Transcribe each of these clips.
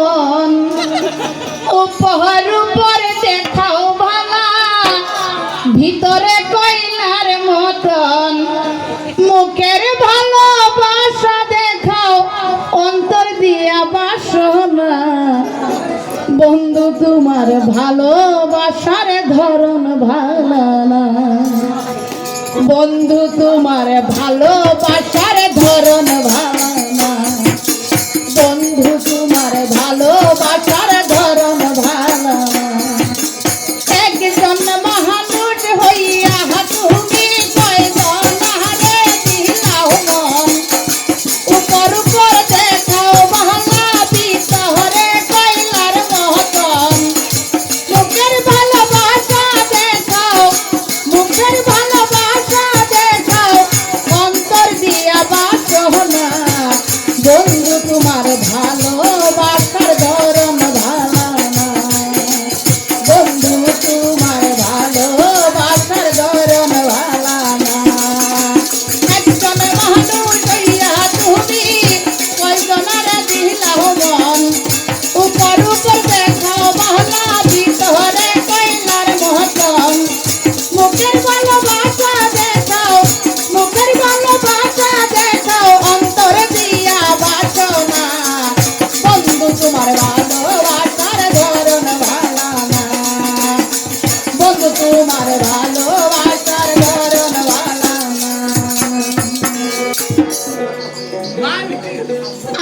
মন। উপহার উপরে দেখাও ভালা ভিতরে কয়লার মতন। মুখের ভালোবাসা দেখাও, অন্তর দিয়া বাসনা। বন্ধু, তোমার ভালোবাসার ধরন ভালা বন্ধু, তোমার ভালোবাসার ধরন ভালা বন্ধু ভালোবাসি।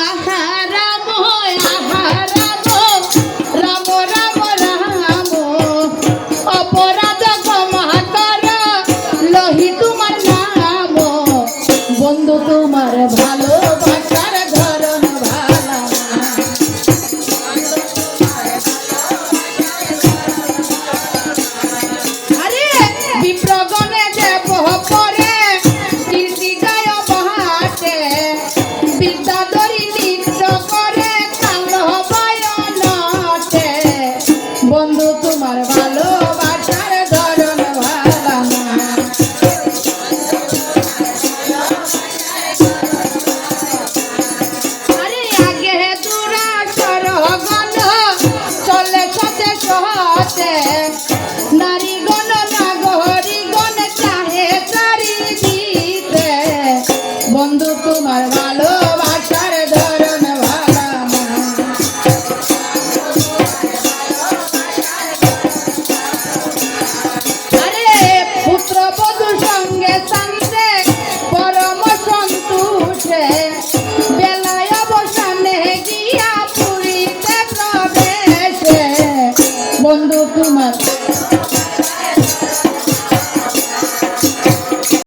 আহারা মহারা காட்ட நான் বন্ধু কুমার